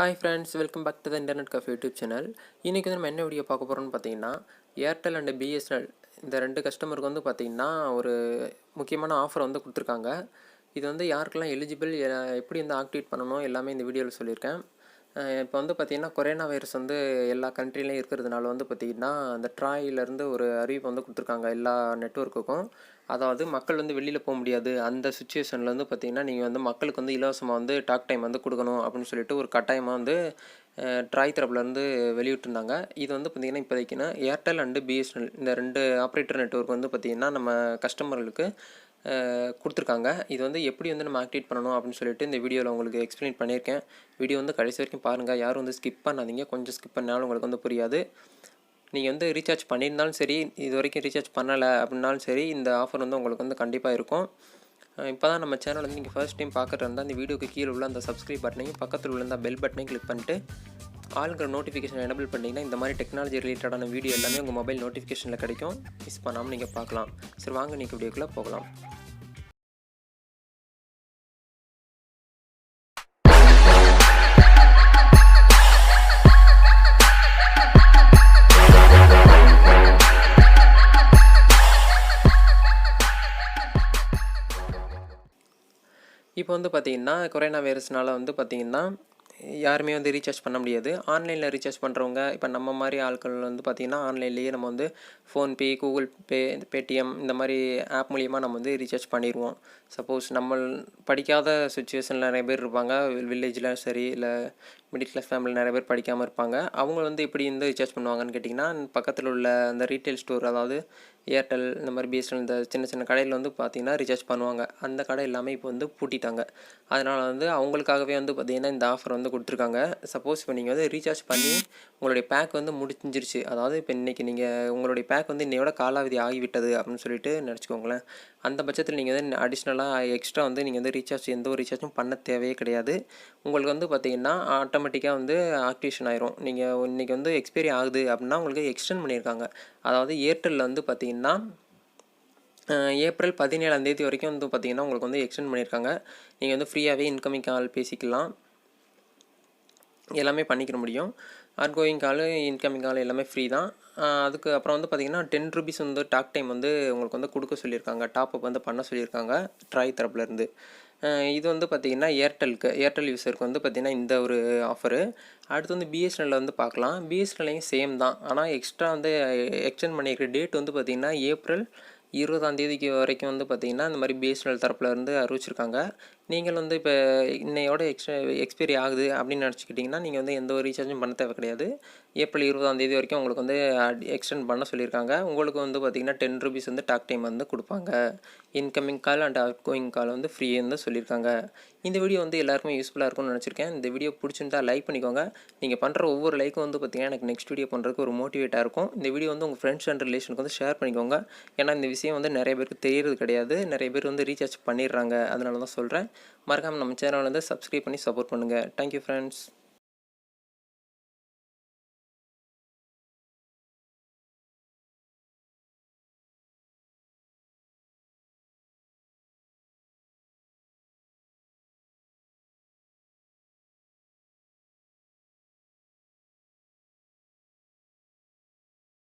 Hi friends welcome back to the internet cafe YouTube channel இன்றைக்கி வந்து நம்ம என்ன வீடியோ பார்க்க போகிறோம்னு பார்த்தீங்கன்னா ஏர்டெல் அண்ட் பிஎஸ்என்எல் இந்த ரெண்டு கஸ்டமருக்கு வந்து பார்த்திங்கன்னா ஒரு முக்கியமான ஆஃபர் வந்து கொடுத்துருக்காங்க. இது வந்து யாருக்கெல்லாம் எலிஜிபிள் எப்படி வந்து ஆக்டிவேட் பண்ணணும் எல்லாமே இந்த வீடியோவில் சொல்லியிருக்கேன். இப்போ வந்து பார்த்திங்கன்னா கொரோனா வைரஸ் வந்து எல்லா கண்ட்ரிலையும் இருக்கிறதுனால வந்து பார்த்திங்கன்னா அந்த ட்ராயிலேருந்து ஒரு அறிவிப்பு வந்து கொடுத்துருக்காங்க எல்லா நெட்ஒர்க்குக்கும் அதாவது மக்கள் வந்து வெளியில் போக முடியாது. அந்த சுச்சுவேஷனில் வந்து பார்த்திங்கன்னா நீங்கள் வந்து மக்களுக்கு வந்து இலவசமாக வந்து டாக் டைம் வந்து கொடுக்கணும் அப்படின்னு சொல்லிட்டு ஒரு கட்டாயமாக வந்து ட்ராய் தரப்புலேருந்து வெளியிட்டிருந்தாங்க. இது வந்து பார்த்திங்கன்னா இப்போதைக்குன்னா ஏர்டெல் அண்டு பிஎஸ்என்எல் இந்த ரெண்டு ஆப்ரேட்டர் நெட்ஒர்க் வந்து பார்த்திங்கன்னா நம்ம கஸ்டமர்களுக்கு கொடுத்துருக்காங்க. இது வந்து எப்படி வந்து நம்ம ஆக்டிவேட் பண்ணணும் அப்படின்னு சொல்லிட்டு இந்த வீடியோவில் உங்களுக்கு எக்ஸ்பிளைன் பண்ணியிருக்கேன். வீடியோ வந்து கடைசி வரைக்கும் பாருங்கள் யாரும் வந்து ஸ்கிப் பண்ணாதீங்க. கொஞ்சம் ஸ்கிப் பண்ணாலும் உங்களுக்கு வந்து புரியாது. நீங்கள் வந்து ரீசார்ஜ் பண்ணியிருந்தாலும் சரி இது வரைக்கும் ரீசார்ஜ் பண்ணலை அப்படின்னாலும் சரி இந்த ஆஃபர் வந்து உங்களுக்கு வந்து கண்டிப்பாக இருக்கும். இப்போ தான் நம்ம சேனல் வந்து நீங்கள் ஃபர்ஸ்ட் டைம் பார்க்குறது இருந்தால் இந்த வீடியோக்கு கீழே உள்ள அந்த சப்ஸ்கிரைப் பட்டனையும் பக்கத்தில் உள்ள அந்த பெல் பட்டனையும் கிளிக் பண்ணிட்டு ஆளுங்கிற நோட்டிஃபிகேஷன் எனபிள் பண்ணிங்கன்னா இந்த மாதிரி டெக்னாலஜி ரிலேட்டடான வீடியோ எல்லாமே உங்கள் மொபைல் நோட்டிஃபிகேஷனில் கிடைக்கும். மிஸ் பண்ணாமல் நீங்கள் பார்க்கலாம். சரி வாங்க நீங்கள் வீடியோக்குள்ளே போகலாம். இப்போ வந்து பார்த்தீங்கன்னா கொரோனா வைரஸ்னால் வந்து பார்த்தீங்கன்னா யாருமே வந்து ரீசார்ஜ் பண்ண முடியாது. ஆன்லைனில் ரீசார்ஜ் பண்ணுறவங்க இப்போ நம்ம மாதிரி ஆட்கள் வந்து பார்த்திங்கன்னா ஆன்லைன்லேயே நம்ம வந்து ஃபோன்பே கூகுள் பே பேடிஎம் இந்த மாதிரி ஆப் மூலியமாக நம்ம வந்து ரீசார்ஜ் பண்ணிடுவோம் சப்போஸ் நம்ம படிக்காத சுச்சுவேஷனில் நிறைய பேர் இருப்பாங்க. வில்லேஜில் சரி இல்லை மிடில் கிளாஸ் ஃபேமிலி நிறைய பேர் படிக்காமல் இருப்பாங்க. அவங்க வந்து எப்படி வந்து ரீசார்ஜ் பண்ணுவாங்கன்னு கேட்டிங்கன்னா பக்கத்தில் உள்ள அந்த ரீட்டைல் ஸ்டோர் அதாவது ஏர்டெல் இந்த மாதிரி பிஎஸ்என்எல் இந்த சின்ன சின்ன கடையில் வந்து பார்த்திங்கன்னா ரீசார்ஜ் பண்ணுவாங்க. அந்த கடை எல்லாமே இப்போ வந்து பூட்டிட்டாங்க. அதனால் வந்து அவங்களுக்காகவே வந்து பார்த்திங்கன்னா இந்த ஆஃபர் வந்து கொடுத்துருக்காங்க. சப்போஸ் இப்போ நீங்கள் வந்து ரீசார்ஜ் பண்ணி உங்களுடைய பேக் வந்து முடிஞ்சிருச்சு. அதாவது இப்போ இன்றைக்கி நீங்கள் உங்களுடைய பேக் வந்து இன்னையோட காலாவதி ஆகிவிட்டது அப்படின்னு சொல்லிட்டு நினச்சிக்கோங்களேன். அந்த பட்சத்தில் நீங்கள் வந்து அடிஷ்னலாக எக்ஸ்ட்ரா வந்து நீங்கள் வந்து ரீசார்ஜ் எந்த ஒரு ரீசார்ஜும் பண்ண தேவையே கிடையாது. உங்களுக்கு வந்து பார்த்திங்கன்னா ஆட்டோமேட்டிக்காக வந்து ஆக்டிவேஷன் ஆயிரும். நீங்கள் இன்றைக்கி வந்து எக்ஸ்பைரி ஆகுது அப்படின்னா உங்களுக்கு எக்ஸ்டெண்ட் பண்ணியிருக்காங்க. அதாவது ஏர்டெல்லில் வந்து பார்த்திங்கன்னா ஏப்ரல் பதினேழாம் தேதி வரைக்கும் வந்து பார்த்திங்கன்னா உங்களுக்கு வந்து எக்ஸ்டெண்ட் பண்ணியிருக்காங்க நீங்கள் வந்து ஃப்ரீயாகவே இன்கமிங் கால் பேசிக்கலாம். எல்லாமே பண்ணிக்கிற முடியும். Outgoing call incoming call எல்லாமே ஃப்ரீ தான். அதுக்கு அப்புறம் வந்து பார்த்திங்கன்னா டென் ருபீஸ் வந்து டாக் டைம் வந்து உங்களுக்கு வந்து கொடுக்க சொல்லியிருக்காங்க. டாப் அப் வந்து பண்ண சொல்லியிருக்காங்க. ட்ராய் தரப்புலேருந்து இது வந்து பார்த்திங்கன்னா ஏர்டெலுக்கு ஏர்டெல் யூஸருக்கு வந்து பார்த்திங்கன்னா இந்த ஒரு ஆஃபரு அடுத்து வந்து பிஎஸ்என்எல்ல வந்து பார்க்கலாம். பிஎஸ்என்எல்லையும் சேம் தான். ஆனால் எக்ஸ்ட்ரா வந்து எக்ஸ்டெண்ட் பண்ணியிருக்கிற டேட் வந்து பார்த்திங்கன்னா ஏப்ரல் இருபதாம் தேதிக்கு வரைக்கும் வந்து பார்த்திங்கன்னா இந்த மாதிரி பிஎஸ்என்எல் தரப்பில் இருந்து அறிவிச்சிருக்காங்க. நீங்கள் வந்து இப்போ இன்னையோட எக்ஸ்ட்ரா எக்ஸ்பைரி ஆகுது அப்படின்னு நினச்சிக்கிட்டிங்கன்னா நீங்கள் வந்து எந்த ஒரு ரீசார்ஜும் பண்ண தேவை கிடையாது. ஏப்ரல் இருபதாம் தேதி வரைக்கும் உங்களுக்கு வந்து எக்ஸ்டெண்ட் பண்ண சொல்லியிருக்காங்க. உங்களுக்கு வந்து பார்த்திங்கன்னா டென் ருபீஸ் வந்து டாக் டைம் வந்து கொடுப்பாங்க. Incoming call and outgoing call வந்து ஃப்ரீயாக வந்து சொல்லியிருக்காங்க. இந்த வீடியோ வந்து எல்லாருக்குமே யூஸ்ஃபுல்லாக இருக்கும்னு நினச்சிருக்கேன். இந்த வீடியோ பிடிச்சிருந்தா லைக் பண்ணிக்கோங்க. நீங்கள் பண்ணுற ஒவ்வொரு லைக்கும் வந்து பார்த்திங்கன்னா எனக்கு நெக்ஸ்ட் வீடியோ பண்ணுறதுக்கு ஒரு மோட்டிவேட்டாக இருக்கும். இந்த வீடியோ வந்து உங்கள் ஃப்ரெண்ட்ஸ் அண்ட் ரிலேஷனுக்கு வந்து ஷேர் பண்ணிக்கோங்க. ஏன்னா இந்த விஷயம் வந்து நிறைய பேருக்கு தெரியறது கிடையாது. நிறைய பேர் வந்து ரீசார்ஜ் பண்ணிடுறாங்க. அதனால தான் சொல்கிறேன் மறக்காமல் நம்ம சேனல் வந்து சப்ஸ்கிரைப் பண்ணி சப்போர்ட் பண்ணுங்கள் தேங்க்யூ ஃப்ரெண்ட்ஸ்